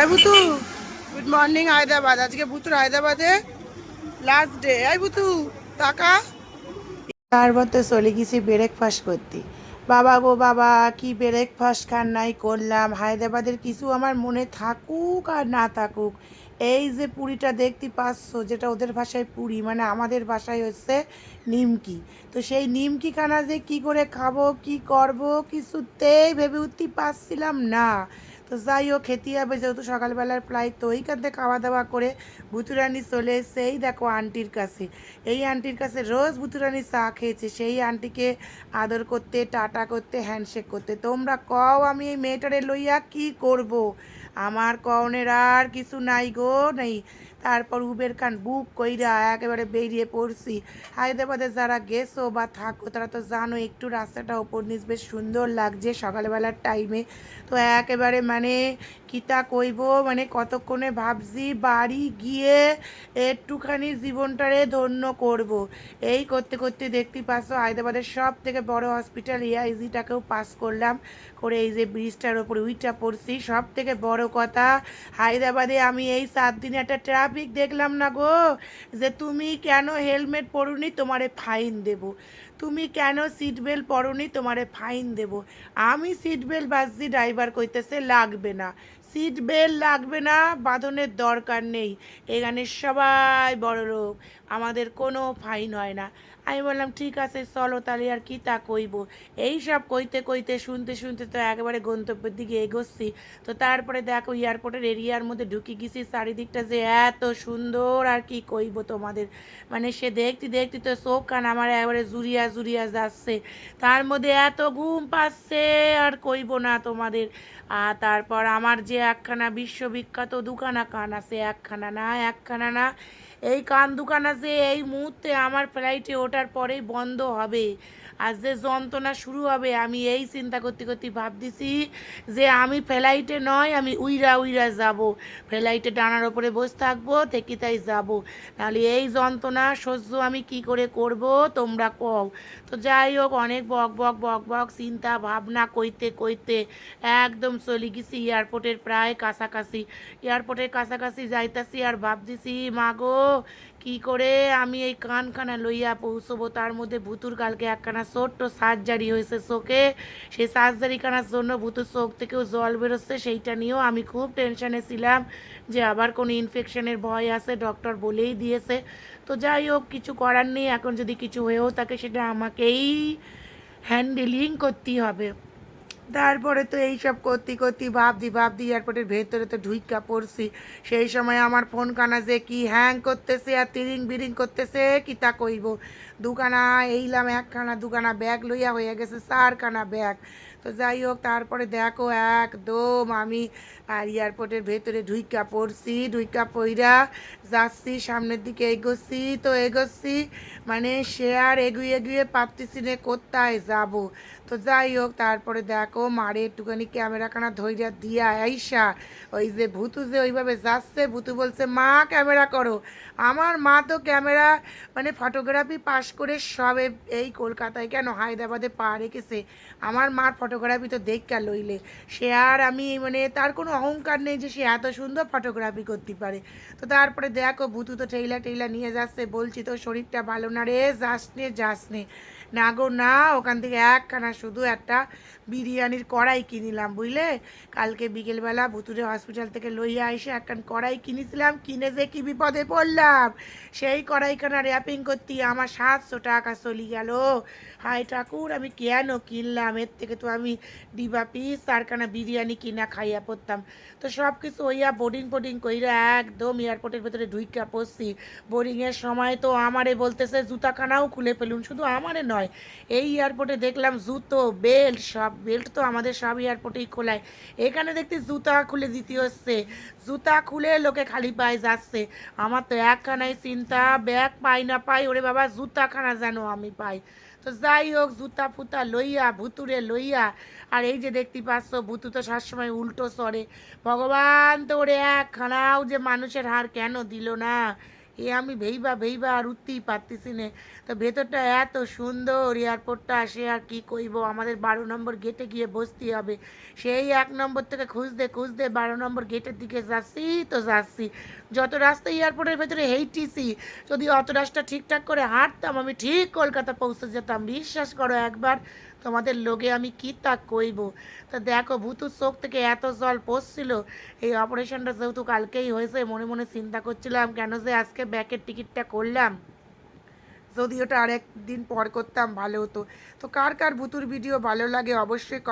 এই বুতু good morning Hyderabad আজকে বুতুর হায়দ্রাবাদে লাস্ট ডে এই বুতু টাকা তারপর তো চলে গেছি ব্রেকফাস্ট করতে। বাবা গো বাবা, কি ব্রেকফাস্ট খান নাই করলাম? হায়দ্রাবাদের কিছু আমার মনে থাকুক আর না থাকুক। এই যে পুরিটা দেখতে পাচ্ছ, যেটা ওদের ভাষায় পুরি মানে আমাদের ভাষায় হচ্ছে নিমকি। তো সেই নিমকি খানা যে কি করে খাব, কি করব, কিছুতেই ভেবে উঠতে পারছিলাম না। তো যাই হোক খেতে হবে যেহেতু সকালবেলার প্রায় তো ওইখান থেকে খাওয়া দাওয়া করে ভুতুরানি চলে সেই দেখো আন্টির কাছে। এই আন্টির কাছে রোজ ভুতুরানি চা খেয়েছে। সেই আন্টিকে আদর করতে, টাটা করতে হ্যান্ডশেক করতে। তোমরা কও আমি এই মেয়েটারে লইয়া কি করব? আমার কওনের আর কিছু নাই গো, নেই। তারপর উবের খান বুক কইরা একেবারে বেরিয়ে পড়ছি। হায়দ্রাবাদে যারা গেছো বা থাকো, তারা তো জানো একটু রাস্তাটা ওপর নিচ বেশ সুন্দর লাগছে সকালবেলার টাইমে তো একেবারে মানে কিতা কইব? মানে কতক্ষণে ভাবছি বাড়ি গিয়ে একটুখানি জীবনটারে ধন্য করব। এই করতে করতে দেখতে পাচ্ছ হায়দ্রাবাদের সব থেকে বড় হসপিটাল এআইজিটাকেও পাস করলাম। করে এই যে ব্রিজটার ওপরে উইটা পড়ছি। সব থেকে বড় কথা, হায়দ্রাবাদে আমি এই সাত দিনে একটা ট্রাফিক দেখলাম না গো, যে তুমি কেন হেলমেট পরুনি, তোমারে ফাইন দেব। তুমি কেন সিট বেল্ট পরনি, তোমারে ফাইন দেব। আমি সিট বেল্ট বাজছি ড্রাইভার কইতেছে, লাগবে না। সিট বেল্ট লাগবে না, বাঁধনের দরকার নেই। এখানে সবাই বড় লোক আমাদের কোনো ফাইন হয় না। আমি বললাম, ঠিক আছে, চলো তাহলে আর কি তা কইব? এই সব কইতে কইতে, শুনতে শুনতে তো একেবারে গন্তব্যের দিকে এগোচ্ছি। তো তারপরে দেখো, এয়ারপোর্টের এরিয়ার মধ্যে ঢুকে গেছি, চারিদিকটা যে এত সুন্দর আর কি কইব তোমাদের। মানে সে দেখতে দেখতে তো চোখ কান আমার একেবারে জুরিয়া জুরিয়া যাচ্ছে। তার মধ্যে এত ঘুম পাচ্ছে, আর কইব না তোমাদের। আর তারপর আমার যে একখানা বিশ্ববিখ্যাত দুখানা কান আছে, একখানা না একখানা না, এই কান দুখানা যে এই মুহূর্তে আমার ফ্লাইটে ওঠার পরেই বন্ধ হবে। আর যে যন্ত্রণা শুরু হবে, আমি এই চিন্তা করতে করতে ভাবতেছি যে আমি ফ্লাইটে নয়, আমি উইরা উইরা যাব। ফ্লাইটে ডানার ওপরে বসে থাকব থেকে তাই যাব। নাহলে এই যন্ত্রণা সহ্য আমি কি করে করব, তোমরা কও। তো যাই হোক, অনেক বক বক বক বক চিন্তা ভাবনা কইতে কইতে একদম চলে গেছি এয়ারপোর্টের প্রায় কাছাকাছি। এয়ারপোর্টের কাছাকাছি যাইতাছি আর ভাবতেছি, মাগো, কি করে আমি এই কানখানা লইয়া পৌঁছবো তার মধ্যে ভুতুর কালকে একখানা ছোট্ট সার্জারি হয়েছে চোখে সেই সার্জারিখানার জন্য ভুতুর চোখ থেকেও জল বেরোচ্ছে, সেইটা নিয়েও আমি খুব টেনশানে ছিলাম যে আবার কোনো ইনফেকশনের ভয় আছে ডক্টর বলেই দিয়েছে। তো যাই হোক, কিছু করার নেই, এখন যদি কিছু হয়েও থাকে সেটা আমাকেই হ্যান্ডেলিং করতেই হবে। তারপরে তো এইসব করতে করতে ভাবদি ভাবদি এয়ারপোর্টের ভেতরে তো ঢুইকা পড়ছি। সেই সময় আমার ফোন কানা যে কি হ্যাং করতেছে আর তিরিং বিরিং করতেছে, কি তা কইব? দুখানা এইলাম, একখানা দুখানা ব্যাগ লইয়া হয়ে গেছে, চারখানা ব্যাগ তো যাই হোক, তারপরে দেখো একদম আমি আর এয়ারপোর্টের ভেতরে ঢুইকা পড়ছি, ঢুইকা পইরা যাচ্ছি, সামনের দিকে এগোচ্ছি, তো এগোচ্ছি মানে সে আর এগুয়ে এগুয়ে পারতেছি নে কোথায় যাব। তো যাই হোক, তারপরে দেখো মারে একটুখানি ক্যামেরাখানা ধৈর্য দিয়া আইসা, ওই যে ভুতু যে ওইভাবে যাচ্ছে, ভুতু বলছে, মা, ক্যামেরা করো। আমার মা তো ক্যামেরা মানে ফটোগ্রাফি পাশ করে সবে এই কলকাতায় কেন হায়দ্রাবাদে পা রেখেছে? আমার মার ফটোগ্রাফি তো দেখা লইলে। সে আর আমি মানে তার কোনো অহংকার নেই যে সে এত সুন্দর ফটোগ্রাফি করতে পারে। তো তারপরে দেখো, ভুতু তো টেইলা টেইলা নিয়ে যাচ্ছে, বলছি তো শরীরটা ভালো না রে, যাস নে যাস নে। না গো, না, ওখান থেকে একখানা শুধু একটা বিরিয়ানির কড়াই কিনিলাম, বুঝলে? কালকে বিকেলবেলা ভুতুরে হসপিটাল থেকে লইয়া এসে একখান কড়াই কিনেছিলাম, কিনে যে কি বিপদে পড়লাম? সেই কড়াইখানা র্যাপিং করতে আমার সাতশো টাকা চলি গেল। হাই ঠাকুর, আমি কেন কিনলাম? এর থেকে তো আমি ডিবা পিস চারখানা বিরিয়ানি কিনা খাইয়া পড়তাম। তো সব কিছু ওইয়া বোর্ডিং ফোর্ডিং কইরা একদম এয়ারপোর্টের ভেতরে ঢুইকা পড়ছি। বোর্ডিংয়ের সময় তো আমারে বলতেছে, জুতাখানাও খুলে ফেলুন, শুধু আমারে নয় এই এয়ারপোর্টে দেখলাম জুতো বেল্ট সব বেল্ট তো আমাদের সব এয়ারপোর্টেই খোলায়। এখানে দেখতে জুতা খুলে দিতে হচ্ছে। জুতা খুলে লোকে খালি পায়ে যাচ্ছে। আমার তো একখানাই চিন্তা, ব্যাগ পাই না পাই, ওরে বাবা, জুতাখানা যেন আমি পাই। তো যাই হোক, জুতা ফুতা লইয়া ভুতুরে লইয়া, আর এই যে দেখতে পাচ্ছ, ভুতু তো সবসময় উল্টো সরে ভগবান তো ওরে একখানাও যে মানুষের হার কেন দিল না? এ আমি ভেইবা ভেইবা আর উঠতেই পারতেছি না। তো ভেতরটা এত সুন্দর, এয়ারপোর্টটা আসে আর কি কইব? আমাদের বারো নম্বর গেটে গিয়ে বসতে হবে। সেই এক নম্বর থেকে খুঁজতে খুঁজতে বারো নম্বর গেটের দিকে যাচ্ছি, তো যাচ্ছি। যত রাস্তা এয়ারপোর্টের ভেতরে হেইটিছি যদি অত রাস্তা ঠিকঠাক করে হাঁটতাম, আমি ঠিক কলকাতা পৌঁছে যেতাম। বিশ্বাস করো একবার তোমাদের লোকে আমি কী তা কইব তা দেখো, ভূতুর চোখ থেকে এত জল পড়ছিল। এই অপারেশনটা যেহেতু কালকেই হয়েছে, মনে মনে চিন্তা করছিলাম, কেন যে আজকে ব্যাকের টিকিটটা করলাম? যদি ওটা আরেক দিন পর করতাম, ভালো হতো। তো কার কার ভুতুর ভিডিও ভালো লাগে অবশ্যই